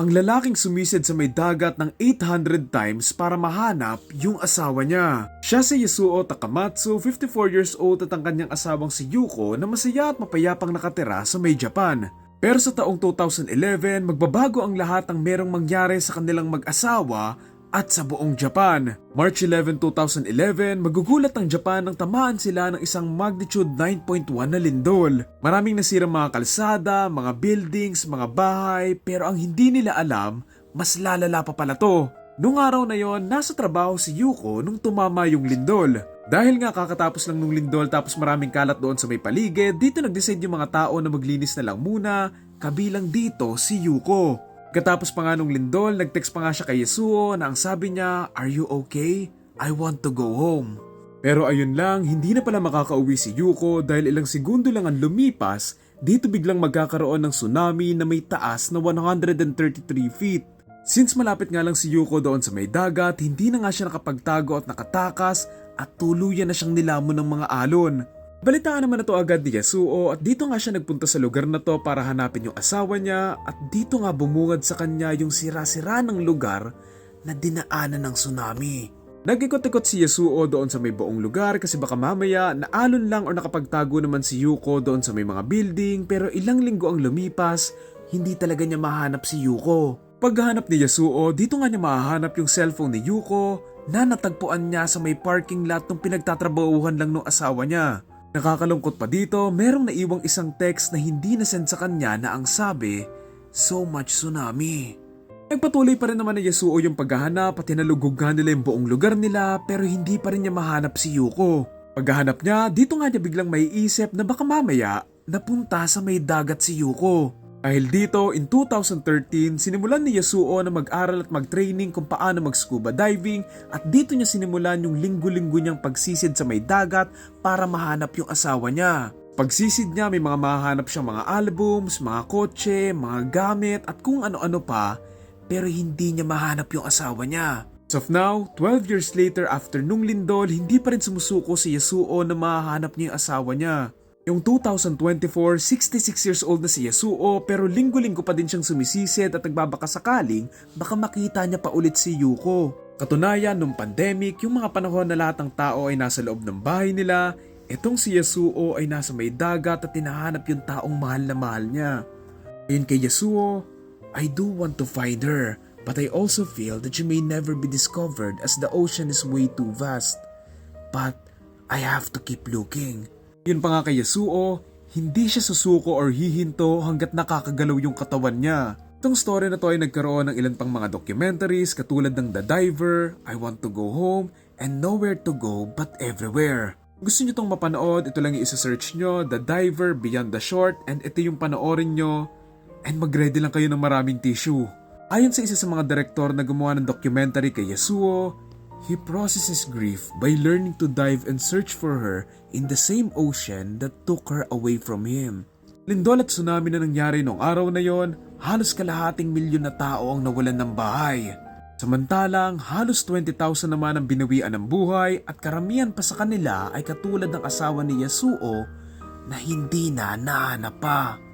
Ang lalaking sumisid sa may dagat ng 800 times para mahanap yung asawa niya. Siya si Yasuo Takamatsu, 54 years old at ang kanyang asawang si Yuko na masaya at mapayapang nakatira sa may Japan. Pero sa taong 2011, magbabago ang lahat ng merong mangyari sa kanilang mag-asawa at sa buong Japan. March 11, 2011, magugulat ang Japan nang tamaan sila ng isang magnitude 9.1 na lindol. Maraming nasirang mga kalsada, mga buildings, mga bahay, pero ang hindi nila alam, mas lalala pa pala to. Nung araw na yon, nasa trabaho si Yuko nung tumama yung lindol. Dahil nga kakatapos lang nung lindol tapos maraming kalat doon sa may paligid, dito nag-decide yung mga tao na maglinis na lang muna, kabilang dito si Yuko. Katapos pa nga nung lindol, nag-text pa nga siya kay Yasuo na ang sabi niya, Are you okay? I want to go home. Pero ayun lang, hindi na pala makakauwi si Yuko dahil ilang segundo lang ang lumipas, dito biglang magkakaroon ng tsunami na may taas na 133 feet. Since malapit nga lang si Yuko doon sa may dagat, hindi na nga siya nakapagtago at nakatakas at tuluyan na siyang nilamon ng mga alon. Balitaan naman na to agad ni Yasuo at dito nga siya nagpunta sa lugar na to para hanapin yung asawa niya at dito nga bumungad sa kanya yung sira-sira ng lugar na dinaanan ng tsunami. Nag-ikot-ikot si Yasuo doon sa may buong lugar kasi baka mamaya naalon lang o nakapagtago naman si Yuko doon sa may mga building pero ilang linggo ang lumipas, hindi talaga niya mahanap si Yuko. Paghahanap ni Yasuo, dito nga niya mahahanap yung cellphone ni Yuko na natagpuan niya sa may parking lot nung pinagtatrabahuhan lang ng asawa niya. Nakakalungkot pa dito, merong naiwang isang text na hindi nasend sa kanya na ang sabi, So much tsunami. Nagpatuloy pa rin naman ni Yasuo yung paghahanap at tinalugughan nila yung buong lugar nila pero hindi pa rin niya mahanap si Yuko. Paghahanap niya, dito nga niya biglang maiisip na baka mamaya napunta sa may dagat si Yuko. Dahil dito, in 2013, sinimulan ni Yasuo na mag-aral at mag-training kung paano mag-scuba diving at dito niya sinimulan yung linggo-linggo niyang pagsisid sa may dagat para mahanap yung asawa niya. Pagsisid niya may mga mahanap siyang mga albums, mga kotse, mga gamit at kung ano-ano pa pero hindi niya mahanap yung asawa niya. As of now, 12 years later after nung lindol, hindi pa rin sumusuko si Yasuo na mahanap niya yung asawa niya. Yung 2024, 66 years old na si Yasuo pero linggo-linggo pa din siyang sumisisid at nagbabaka sakaling baka makita niya pa ulit si Yuko. Katunayan, nung pandemic, yung mga panahon na lahat ng tao ay nasa loob ng bahay nila, etong si Yasuo ay nasa may dagat at tinahanap yung taong mahal na mahal niya. Ayun kay Yasuo, I do want to find her, but I also feel that she may never be discovered as the ocean is way too vast. But I have to keep looking. Yun pa nga kay Yasuo, hindi siya susuko or hihinto hanggat nakakagalaw yung katawan niya. Itong story na to ay nagkaroon ng ilan pang mga documentaries katulad ng The Diver, I Want to Go Home, and Nowhere to Go But Everywhere. Gusto nyo tong mapanood, ito lang yung isa-search nyo, The Diver Beyond the Short, and ito yung panoorin nyo, and mag-ready lang kayo ng maraming tissue. Ayon sa isa sa mga direktor na gumawa ng documentary kay Yasuo, he processes grief by learning to dive and search for her in the same ocean that took her away from him. Lindol at tsunami na nangyari noong araw na yon, halos kalahating milyon na tao ang nawalan ng bahay. Samantalang halos 20,000 naman ang binawian ng buhay at karamihan pa sa kanila ay katulad ng asawa ni Yasuo na hindi na nahanap pa.